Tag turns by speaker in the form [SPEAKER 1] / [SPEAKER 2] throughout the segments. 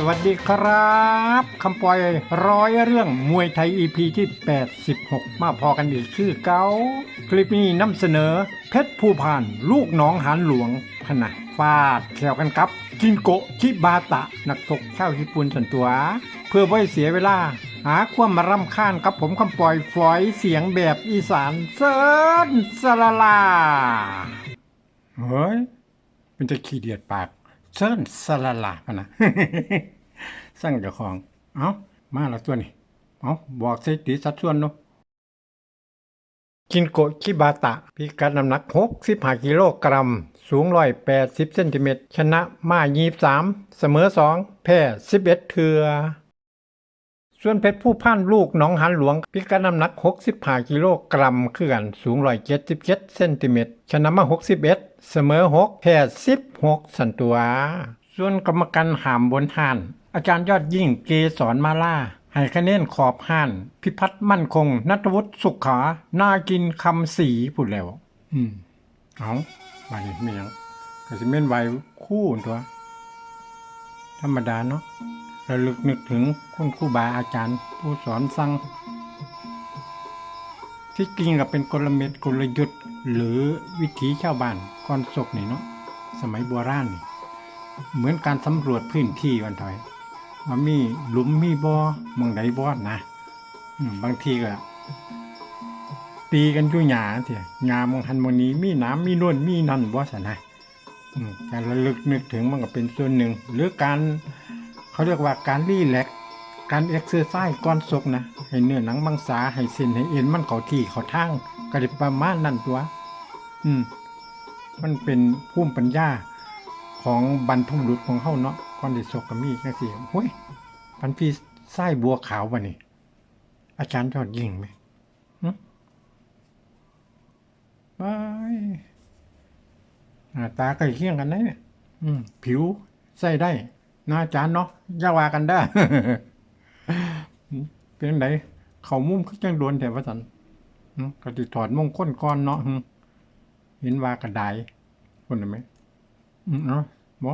[SPEAKER 1] สวัสดีครับคำปล่อยร้อยเรื่องมวยไทย EP ที่ 86 มาพอกันอีกคือเกาคลิปนี้นำเสนอ เพชรภูพาน ลูกน้องหานหลวงพนะฟาดแขวกันครับกินโกะชิบาตะ นักตกชาวญี่ปุ่นส่วนตัว เพื่อไว้เสียเวลา หาความมารำคาญกับผมคำปล่อยฝอยเสียงแบบอีสานเซิร์นสลาลาเฮ้ยมันจะขี้เดียดปาก เชิญสลาลาพะนะสั่งเจ้าของ เอ้า มาละตัวนี่เอ้า บอกสิติสัดส่วนเนาะกินโกะชิบาตะ พิกัดน้ำหนัก 65 กิโลกรัม สูง 180 เซนติเมตร ชนะมา 23 เสมอ 2 แพ้ 11 เทือ ส่วนเพชรผู้พ่านลูกหนองหันหลวงพิกัดน้ำหนัก 65 กิโลกรัมคือกันสูง 177เซนติเมตรชนะมา 61 เสมอ 6 แพ้ 16 สันตัว ส่วนกรรมการหามบนห่าน อาจารย์ยอดยิ่งเกสรมาล่าให้คะแนนขอบห่าน พิพัฒน์มั่นคง นัทวุฒิสุขขานากินคำสีพูดแล้ว อืมเอาบาดนี้ไม่ยังก็สิเม่นไว้คู่ตัว ธรรมดาเนาะ ระลึกนึกถึงคุณครูบาอาจารย์ ผู้สอนสั่งที่จริงก็เป็นกลเม็ดกลยุทธ์หรือวิถีชาวบ้านก่อนศกนี่เนาะสมัยโบราณนี่เหมือนการสำรวจพื้นที่วันถอยว่ามีหลุมมีบ่อมองใดบ่อนะบางทีก็ตีกันอยู่หยาเถอะหยามองหันหมองนี้มีน้ำมีนวลมีนั่นบ่สนะการระลึกนึกถึงมันก็เป็นส่วนหนึ่ง หรือการ เขาเรียกว่าการรีแลกซ์การเอ็กซ์เซอร์ไซส์ก่อนซกนะ ให้เนื้อหนังมังสาให้เส้นให้เอ็นมันเข้าที่เข้าทางก็ได้ประมาณนั้นตัว อืม มันเป็นภูมิปัญญาของบรรพบุรุษของเฮาเนาะก่อนได้ซกกมีจังซี่โอ้ยพันพี่ไส้บัวขาวบ่นี่ อาจารย์ยอดยิ่งไหมหึว้ายหน้าตาใกล้เคียงกันนะเนี่ยอืมผิวใส่ได้ นะอาจารย์เนาะอย่าว่ากันได้เป็นจังไดเขามุ่มคือจังโดนแต่ว่าสันก็ติถอดมงคลก่อนเนาะเห็นว่ากระไดคนเห็นไหมอืมเนาะบ่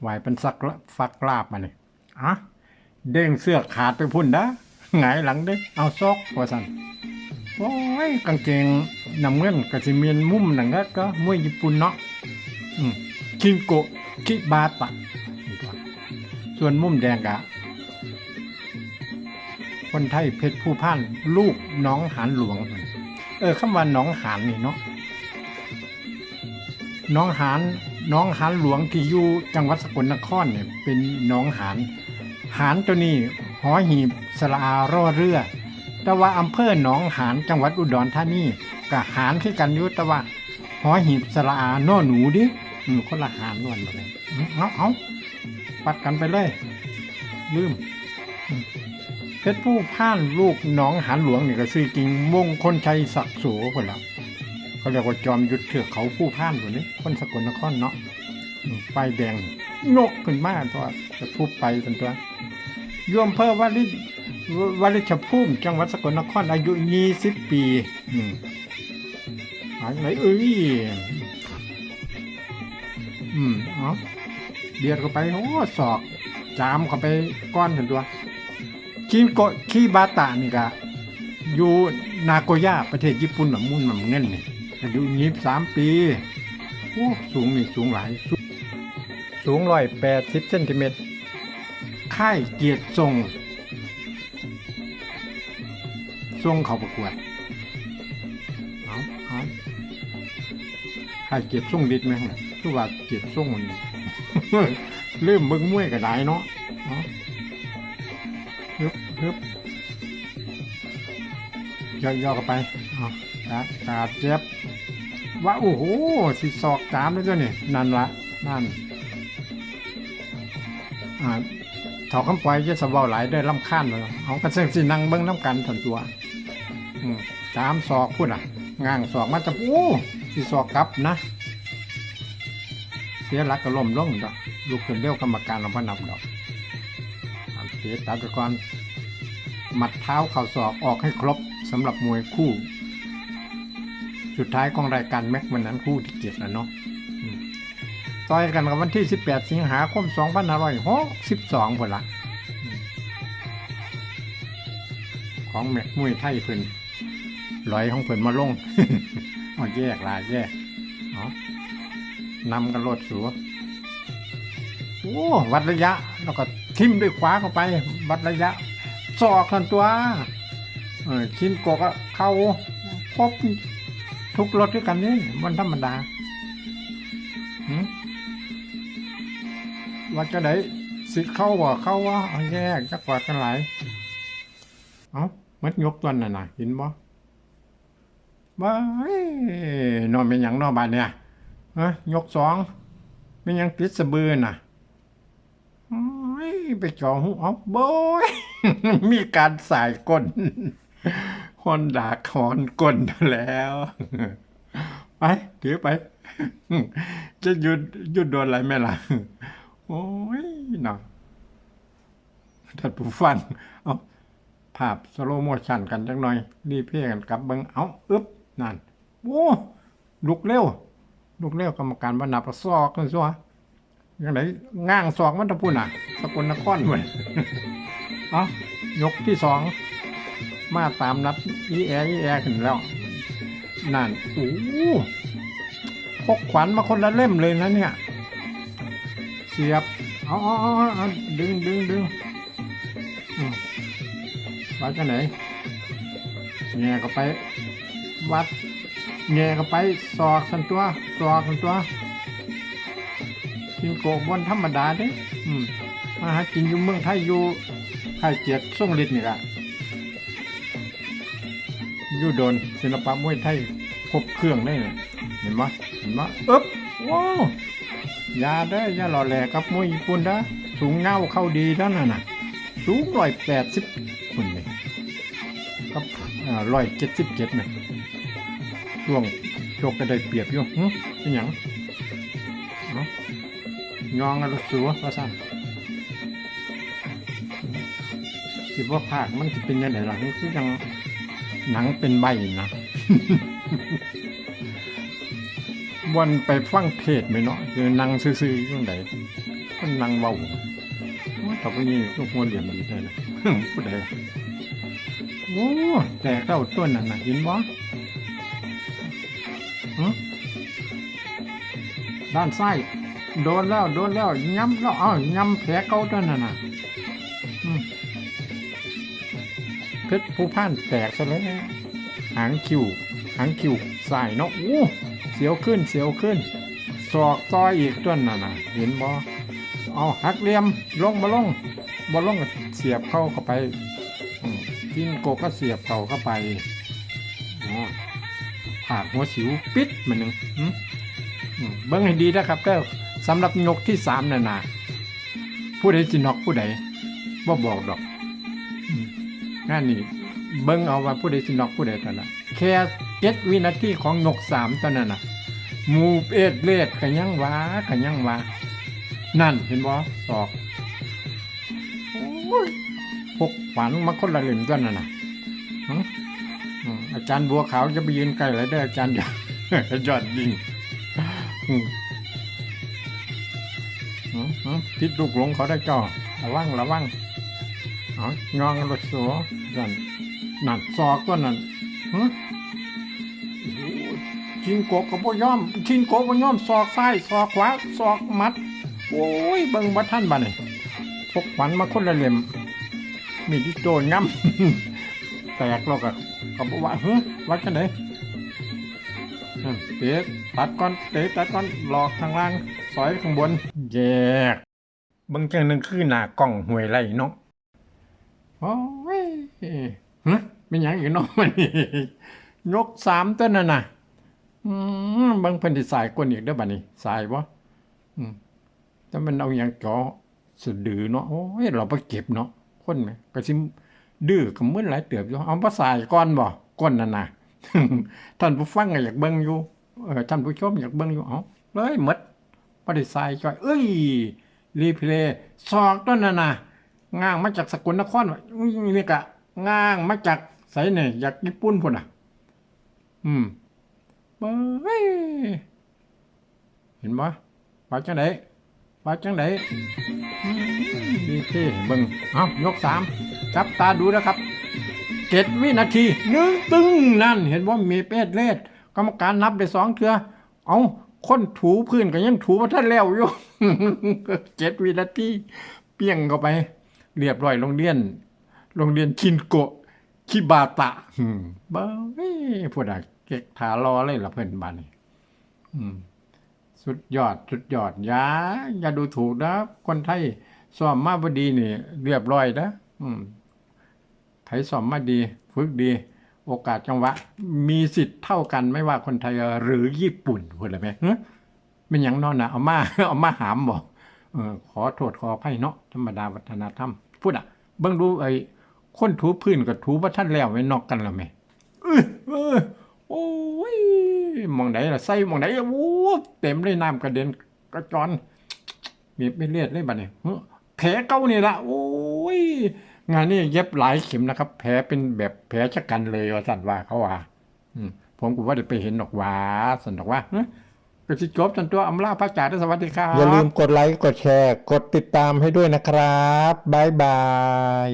[SPEAKER 1] ไหวเป็นสักละฟักลาบมาเนี่ยอะเด้งเสื้อขาดไปพุ่นนะหงายหลังด้เอาซอกว่าสันโอ้ยกางเกงน้ำเงินกระสิเมียนมุ่มหนังก็ก็มวยญี่ปุ่นเนาะอืมคินโกะคิบาตะ ส่วนมุมแดงกะ คนไทยเพชรผู้พ่านลูกน้องหานหลวง เออคำว่าน้องหานนี่เนาะน้องหานน้องหานหลวงที่อยู่จังหวัดสกลนครเนี่ยเป็นน้องหานหานตัวนี้หอหีบสระอารอเรือ แต่ว่าอำเภอหนองหานจังหวัดอุดรธานีกับหานคือกันยู่แต่ว่าหอหีบสระอานอหนูดิคนละหานล้วนเลยเอาเอา ปัดกันไปเลย ลืมเพชรผู้พ่านลูกน้องหานหลวงนี่ก็ซื้อจริงมงคลชัยศักดิ์โสคนละเขาเรียกว่าจอมยุทธเถือกเขาผู้พ่านตัวนี้คนสกลนครเนาะอืมป้ายแดงนกขึ้นมาตัวจะพูดไปเป็นตัวโยมเพิ่มวลิวลิชภูมิจังหวัดสกลนครอายุยี่สิบปีอืมหายไหนเอ้ยอืมอ๋อ เดียดเข้าไปโอ้ศอกจามเข้าไปก้อนถึงตัวคินโกคิบาตะนี่ก็อยู่นาโกย่าประเทศญี่ปุ่นหนมุ่นหนเงินนี่อายุยี่สามปีโอ้สูงนี่สูงหลาย สูงร้อยแปดสิบเซนติเมตรค่ายเกียรติทรงทรงเขาประกวดเอาเอาค่ายเกียรติทรงดิดไหมฮะคือว่าเกียรติทรงมัน เริ่มเบิ่งมวยก็ได้เนาะเอาฮึบฮึบย่อยๆเข้าไปเอาตาตาเจ็บว่าโอ้โหสิศอกจามเลยเจ้านี่นั่นละนั่นอ่าถอคำปล่อยจะสบาหลายได้ลำคาญเลยเอากระเซ็งสินั่งเบิ้งน้ำกันทันตัวอืมจามศอกพูดอะ ง่างศอกมาจะโอ้สิศอกกลับนะ เสียหลักก็ล้มลงดอกลูกขึ้นเร็วกรรมการเราพนับดอกเอาเตะตัดก่อนหมัดเท้าเข่าศอกออกให้ครบสำหรับมวยคู่ สุดท้ายของรายการแม็กวันนั้นคู่ที่เจ็ดแล้วเนาะต่อยกันกับวันที่ 18 สิงหาคม 2562พุ่นละของแม่มุ้ยไทยเพิ่นลอยของเพิ่นมาลงเอแยกลาแยกเอ นำกันรถสูโอ้วัดระยะ แล้วก็ทิ่มด้วยขวาเข้าไป วัดระยะศอกทันตัวเออชิ้นกก็เข้าครบทุกรถด้วยกันนี่มันธรรมดาว่าจะไหนสิเข้าบ่เข้าว่าแยกจักว่ากันหลายเอามันยกตัวนั่นน่ะเห็นบ่บ้ายนอนเป็นหยังนอนบานเนี่ย ฮะยกสองเป็นยังติดสะบือน่ะไปจ่อหูเอาโบยมีการสายก้นคนดาคอนก้นแล้ว ไปถือไป จะหยุดหยุดโดนอะไรไหมล่ะ โอ้ยหน่อท่านผู้ฟัง เอาภาพสโลโมชันกันจังหน่อยรีเพลย์กันกับเบิงเอา อึ๊บ นั่น โอ้ลุกเร็ว ลุกเร็วกรรมการบรรณาประซอกกันซัวยังไงง่างซอกมันตะพุ่นอะ สกลนครเหมือนเอายกที่สอง มาตามนัดอีแออีแอขึ้นแล้ว นั่นโอ้พกขวัญมาคนละเล่มเลยนะเนี่ย เสียบเอาเอาเอาเอาดึงดึงดึงอืมวัดกันไหนแง่ก็ไปวัด แง่ก็ไปสอกสันตัวสอกสันตัวกินโกะบนธรรมดาเด้อืมมาหากินอยู่เมืองไทยอยู่ไทยเกียรติส่งฤทธิ์นี่ละอยู่โดนศิลปะมวยไทยครบเครื่องได้เนี่ยเห็นไหมเห็นไหมอึ๊บว้าวยาได้ยาหล่อแหลกับมวยญี่ปุ่นนะสูงเงาเข้าดีเท่านั้นน่ะ สูงร้อยแปดสิบปุ่นเลยกับร้อยเจ็ดสิบเจ็ดเนี่ย ช่วงโชคก็ได้เปรียบอยู่หึเป็นหยังเอ้ายองกันสัวว่าสั่นคิดว่าภาคมันจะเป็นยังไงล่ะนี่คือยังหนังเป็นใบนะวันไปฟังเทศไหมเนาะคือนังซื่อๆยู่ไหนมันนังเบาถ้าพวกนี้ลูกหัวเหลี่ยมดีได้นะผู้ใดโอ้แต่เข้าต้นนั่นน่ะเห็นบ่หึ ด้านซ้ายโดนแล้วโดนแล้วย้ำแล้วเอ้าย้ำแผลเก่าต้นนั่นน่ะเพชรผู้พ่านแตกซะแล้วหางคิวหางคิวสายเนาะโอ้เสียวขึ้นเสียวขึ้นศอกต่อยอีกต้นนั่นน่ะเห็นบ่เอาหักเหลี่ยมลงมาลงบ่ลงเสียบเข้าเข้าไปกินโกก็เสียบเข้าเข้าไป ผากหัวสิวปิดมันหนึ่งเบิ้งให้ดีนะครับก็สำหรับนกที่สามน่ะนะผู้ใดจินอกผู้ใดบ่าบอกดอกอืมงานนี้เบิ้งเอาว่าผู้ใดจินอกผู้ใดแต่นละแค่เจ็ดวินาทีของนกสามตอนนั้นน่ะมูเอ็ดเลดกันยังวากันยังวานั่นเห็นบ่สอกโอ้ยพกขวานมาคนละเหล่มตัวนั่นน่ะ อาจารย์บัวขาวจะไปยืนใกล้เลยได้อาจารย์ยอดยอดยิงอืมอืมอืมพิษลูกหลงเขาได้จ่อระวังระวังงองรถสัวนั่นนั่นซอกตัวนั่นชินโกะกับพ่ย่อม ชินโกะพ่ย่อมซอกซ้ายซอกขวาซอกมัด โอ้ยเบิ่งบัดท่านบ้านี่พกขวัญมาคนละเล่มมีดิโดนง่ำแตกแล้วก็ ก็บอกว่าเฮ้ยวัดกันไหนอืมเตะตัดก่อนเตะตัดก่อนหลอกทางล่างสอยข้างบน แยกเบิ่งจังหนึงคือหน้ากล้องห่วยไรเนาะโอ้ยฮะเป็นหยังอีกเนาะมันนี่ยกสามต้นน่ะนะอืมเบิ่งเพิ่นสิสายกวนอีกเด้อบัดนี้สายบ่อืมแต่มันเอาอย่างจ่อสะดือเนาะโอ้ยเราไปเก็บเนาะคนไหมก็สิ ดื้อกับมือหลายเติบอยู่เอาภาษาก่อนบ่ก้นนั่นน่ะท่านผู้ฟังอยากเบิ่งอยู่เออท่านผู้ชมอยากเบิ่งอยู่เอาเลยหมดบ่ได้ใส่จ่อย เอ้ยรีเพลย์ซอกต้นนั่นน่ะง่างมาจากสกลนครว่ะอื้อนี่กะง่างมาจากไสเนี่ยจากญี่ปุ่นพุ่นน่ะ อืมเบ้ยเห็นบ่ว่าจังไดว่าจังไดดีที่เบิ่งเอายกสาม จับตาดูนะครับเจ็ดวินาทีหนึ่งตึงนั่น เห็นว่ามีเป็ดเลดกรรมการนับได้สองเทือเอาคนถูพื้นก็ยังถูมาท่านแล้วอยู่เจ็ดวินาทีเปี้ยงเข้าไป เรียบร้อยโรงเรียน โรงเรียนชินโกะคิบาตะอืมเบ้พูดอะเก็กถารอเลยละเพื่อนบ้านนี่สุดยอด สุดยอดอย่าอย่าดูถูกนะ คนไทยสอบมาบดีนี่ เรียบร้อยนะอืม ไทยสอบมาดีฝึกดี โอกาสจังหวะ มีสิทธิ์เท่ากันไม่ว่าคนไทยหรือญี่ปุ่นพูดเลยไหมเฮ้ยเป็นอย่างนอนนะเอามาเอามาหามบอกออขอโทษขออภัยเนาะธรรมดาวัฒนธรรม พูดอะเบิ่งดูไอ้คนถูพื้นกับถูพระท่านแล้วไม่นอกกันแล้วไหมเออเออโอ้ยมองไหนล่ะใส่มองไหนอะโอ้เต็มเลยน้ำกระเด็นกระจอนมีไม่เลียดเลยบัดนี้เฮ้อแผลเก่านี่ละโอ้ย งานนี้เย็บหลายเข็มนะครับ แผลเป็นแบบแผลชะกันเลยว่าสันว่าเขาว่าผมก็ว่าเดี๋ยวไปเห็นดอกว่าสันดอกว่าเฮ้ยก็สิจบจนตัวอำลาพระจ่าด้วยสวัสดีครับ
[SPEAKER 2] อย่าลืมกดไลค์ กดแชร์ กดติดตามให้ด้วยนะครับ บ๊ายบาย